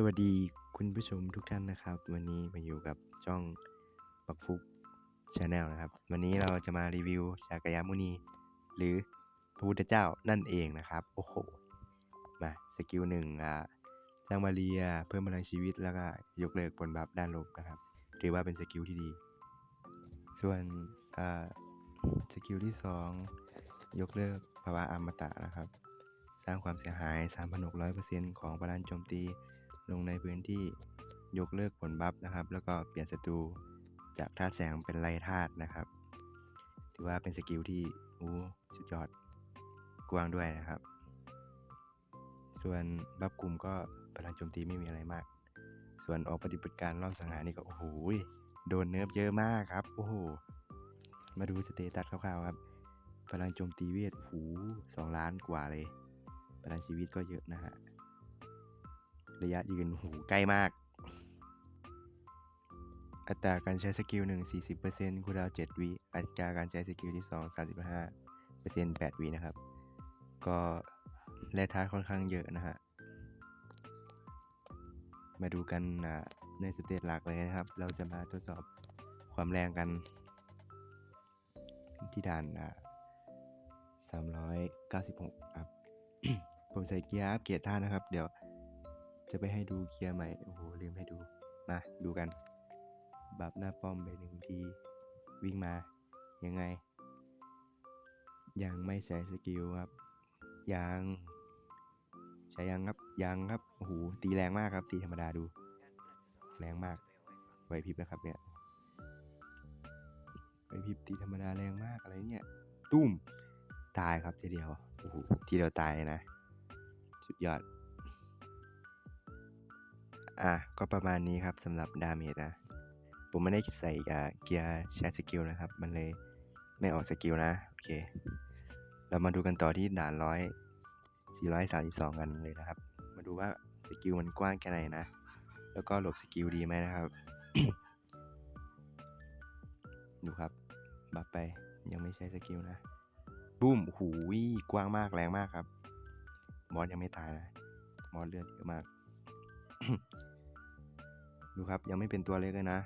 สวัสดีคุณผู้ชมทุกท่านนะครับ วันนี้มาอยู่กับช่องบักฟุกชาแนลนะครับ วันนี้เราจะมารีวิวชากยามุนี หรือพระพุทธเจ้านั่นเองนะครับ โอ้โห มาสกิลหนึ่งอ่าสร้างบาเรียเพิ่มพลังชีวิตแล้วก็ยกเลิกผลบัฟด้านลบนะครับ ถือว่าเป็นสกิลที่ดี ส่วนอ่าสกิลที่สองยกเลิกภาวะอมตะนะครับ สร้างความเสียหาย 3,600%ของพลังโจมตี ลงในพื้นที่ยกเลิกผลบัฟนะครับ แล้วก็เปลี่ยนศัตรูจากธาตุแสงเป็นไล่ธาตุนะครับ ถือว่าเป็นสกิลที่อู้สุดยอดกว้างด้วยนะครับ ส่วนบัฟกลุ่มก็พลังโจมตีไม่มีอะไรมาก ส่วนออกปฏิบัติการรอบสังหารนี่ก็โอ้โหโดนเนิร์ฟเยอะมากครับโอ้โหมาดูสเตตัสคร่าวๆครับพลังโจมตีเวทโอ้โหสองล้านกว่าเลยพลังชีวิตก็เยอะนะฮะ ระยะยืนหูใกล้มาก อัตราการใช้สกิลหนึ่งสี่สิบเปอร์เซ็นต์คูลดาวน์เจ็ดวิอัตราการใช้สกิลที่สองสามสิบห้าเปอร์เซ็นต์แปดวินะครับ ก็แร่ธาตุค่อนข้างเยอะนะฮะ มาดูกันในสเตจหลักเลยนะครับ เราจะมาทดสอบความแรงกัน ที่ด่านอ่าสามร้อยเก้าสิบหกครับผมใส่เกียร์อัพเกียร์ท่านะครับ เดี๋ยว จะไปให้ดูเกียร์ใหม่ โอ้โห ลืมให้ดู มาดูกัน บับหน้าป้อมไปหนึ่งที วิ่งมา ยังไง ยังไม่ใช้สกิลครับ ยังใช้ยังครับ ยังครับ โอ้โห ตีแรงมากครับ ตีธรรมดาดู แรงมาก ไหวพริบนะครับเนี่ย ไหวพริบตีธรรมดาแรงมากอะไรเนี่ย ตุ้ม ตายครับทีเดียว โอ้โห ทีเดียวตายเลยนะ สุดยอด อะก็ประมาณนี้ครับสำหรับดาเมจนะผมไม่ได้ใส่เกียร์แชทสกิลนะครับ มันเลยไม่ออกสกิลนะ โอเค เรามาดูกันต่อที่ด่านร้อยสี่ร้อยสามสิบสองกันเลยนะครับ มาดูว่าสกิลมันกว้างแค่ไหนนะ แล้วก็หลบสกิลดีไหมนะครับ ดูครับ บัฟไป ยังไม่ใช้สกิลนะ บูมโอ้โหกว้างมากแรงมากครับ มอสยังไม่ตายนะ มอสเลือดเยอะมาก ดูครับยังไม่เป็นตัวเล็กเลยนะ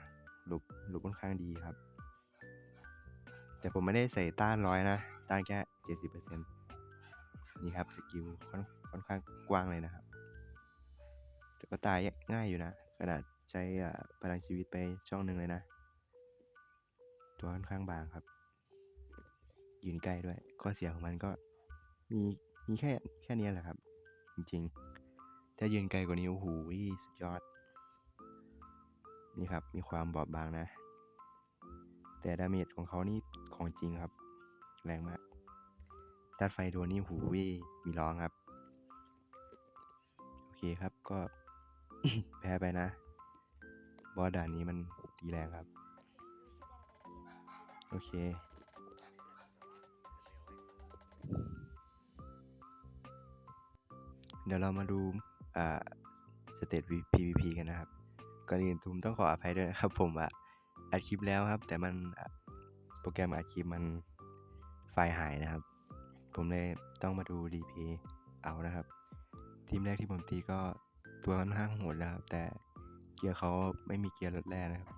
หลุบหลุบค่อนข้างดีครับ แต่ผมไม่ได้ใส่ต้านร้อยนะ ต้านแค่เจ็ดสิบเปอร์เซ็นนี่ครับสกิลค่อนค่อนข้างกว้างเลยนะครับแต่ก็ตายง่ายอยู่นะขนาดใช้พลังชีวิตไปช่องหนึ่งเลยนะ ตัวค่อนข้างบางครับ ยืนใกล้ด้วยข้อเสียของมันก็มีมีแค่แค่นี้แหละครับ จริงๆถ้ายืนไกลกว่านี้โอ้โหสุดยอด นี่ครับ มีความบอบบางนะ แต่ดาเมจของเขานี่ของจริงครับ แรงมากตัดไฟโดนนี่หูยมีร้องครับ โอเคครับก็ แพ้ไปนะ บอสด่านนี้มันตีแรงครับ โอเคเดี๋ยวเรามาดูอ่าสเตต PVP กันนะครับ ก่อนอื่นผมต้องขออภัยด้วยนะครับ ผมอะอัดคลิปแล้วครับ แต่มันโปรแกรมอัดคลิปมันไฟล์หายนะครับ ผมเลยต้องมาดู DP เอานะครับ ทีมแรกที่ผมตีก็ตัวค่อนข้างโหดนะครับ แต่เกียร์เขาไม่มีเกียร์ลดแร่นะครับ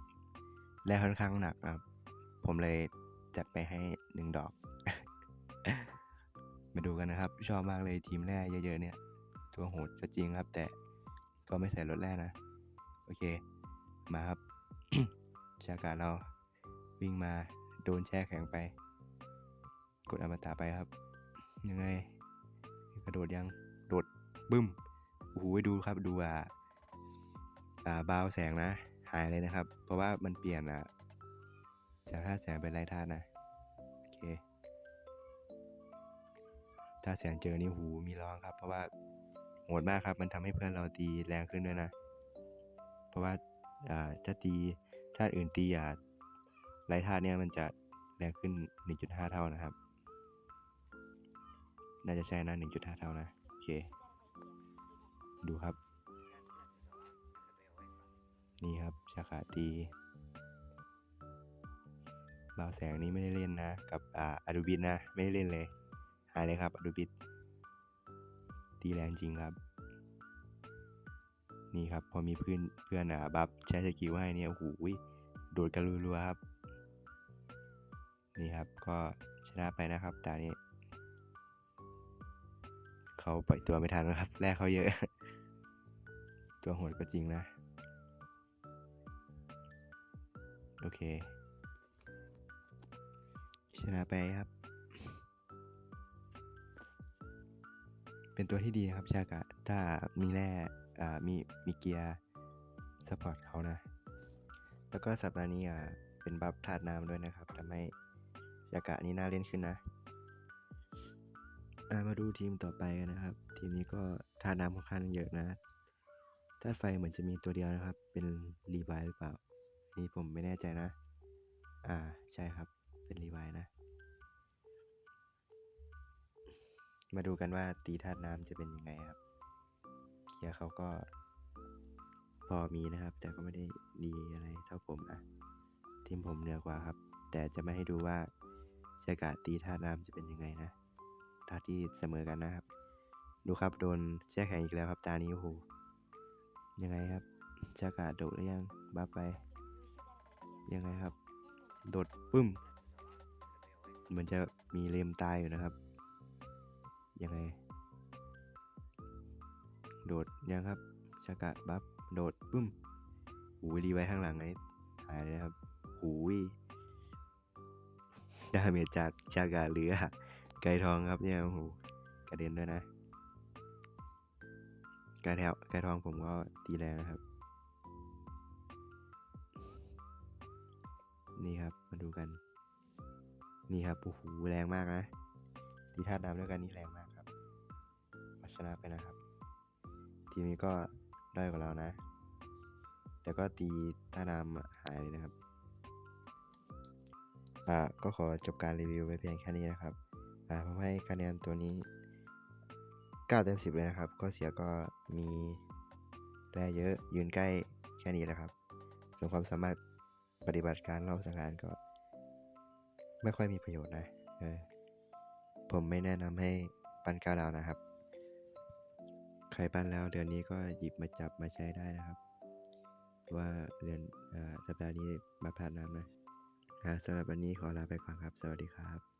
แร่ค่อนข้างหนักครับ ผมเลยจัดไปให้หนึ่งดอก มาดูกันนะครับ ชอบมากเลยทีมแร่เยอะๆเนี่ย ตัวโหดก็จริงครับ แต่ก็ไม่ใส่รถแร่นะ โอเค มาครับ ชากาเราวิ่งมาโดนแช่แข็งไป กดอมตะไปครับ ยังไง กระโดดยัง โดดบึ้มโอ้โหดูครับดูอ่าอ่าบาวแสงนะ หายเลยนะครับ เพราะว่ามันเปลี่ยนอะ จากธาตุแสงเป็นไรธาตุนะ โอเคถ้าแสงเจอนี่หูมีร้องครับ เพราะว่าโหดมากครับ มันทำให้เพื่อนเราตีแรงขึ้นด้วยนะ เพราะว่าถ้าตีธาตุอื่นตีอ่าไรธาตุเนี่ยมันจะแรงขึ้น 1.5 เท่านะครับ น่าจะใช่นะ 1.5 เท่านะ โอเค ดูครับ นี่ครับชาขาตีบาวแสงนี้ไม่ได้เล่นนะ กับอ่าอดูบิทนะ ไม่ได้เล่นเลย หายเลยครับอดูบิทตีแรงจริงครับ นี่ครับพอมีเพื่อนเพื่อนอะบัฟใช้สกิลให้เนี่ยโอ้โหโดดกันรัวๆครับ นี่ครับก็ชนะไปนะครับตานี้เขาปล่อยตัวไม่ทันนะครับแรกเขาเยอะ ตัวโหดก็จริงนะ โอเค ชนะไปครับ เป็นตัวที่ดีนะครับชากะถ้ามีแร่ อ่ามีมีเกียร์สปอร์ตเขานะ แล้วก็สัปดาห์นี้อะเป็นบัฟธาตุน้ำด้วยนะครับทำให้ชากะนี้น่าเล่นขึ้นนะามาดูทีมต่อไปกันนะครับ ทีมนี้ก็ธาตุน้ำค่อนข้างเยอะนะธาตุไฟเหมือนจะมีตัวเดียวนะครับ เป็นรีไวหรือเปล่า นี่ผมไม่แน่ใจนะ อ่าใช่ครับ เป็นรีไวนะ มาดูกันว่าตีธาตุน้ำจะเป็นยังไงครับ เกียร์เขาก็พอมีนะครับ แต่ก็ไม่ได้ดีอะไรเท่าผมนะทีมผมเหนือกว่าครับ แต่จะไม่ให้ดูว่าชากาตีธาน้ำจะเป็นยังไงนะตาที่เสมอกันนะครับ ดูครับโดนแช่แข็งอีกแล้วครับตานี้โอ้โหยังไงครับชากาโดดหรือยังบัฟไป ยังไงครับ โดดปึ้มเหมือนจะมีเลมตายอยู่นะครับ ยังไง ยังครับชากะบัฟโดดปึ้มหูรีไว้ข้างหลังไอ้หายเลยครับหูยดาเมจจากชากะเหลือไก่ทองครับเนี่ยโอ้โหกระเด็นด้วยนะไก่แถวไก่ทองผมก็ตีแรงนะครับ นี่ครับมาดูกัน นี่ครับโอ้โหแรงมากนะตีธาตุน้ำด้วยกันนี่แรงมากครับชนะไปนะครับ ทีมนี้ก็ได้กว่าเรานะ แต่ก็ตีท่าน้ำหายเลยนะครับ อ่าก็ขอจบการรีวิวไปเพียงแค่นี้นะครับ อ่าผมให้คะแนนตัวนี้9เต็ม10 เลยนะครับ ก็เสียก็มีแร่เยอะยืนใกล้แค่นี้นะครับ ส่วนความสามารถปฏิบัติการรอบสังหารก็ ไม่ค่อยมีประโยชน์นะ เออ ผมไม่แนะนำให้ปั้นก้าวดาวนะครับ ใครบ้านแล้วเดือนนี้ก็หยิบมาจับมาใช้ได้นะครับ ว่าเดือนอ่าสัปดาห์นี้มาผ่านน้ำนะสำหรับวันนี้ขอลาไปก่อนครับ สวัสดีครับ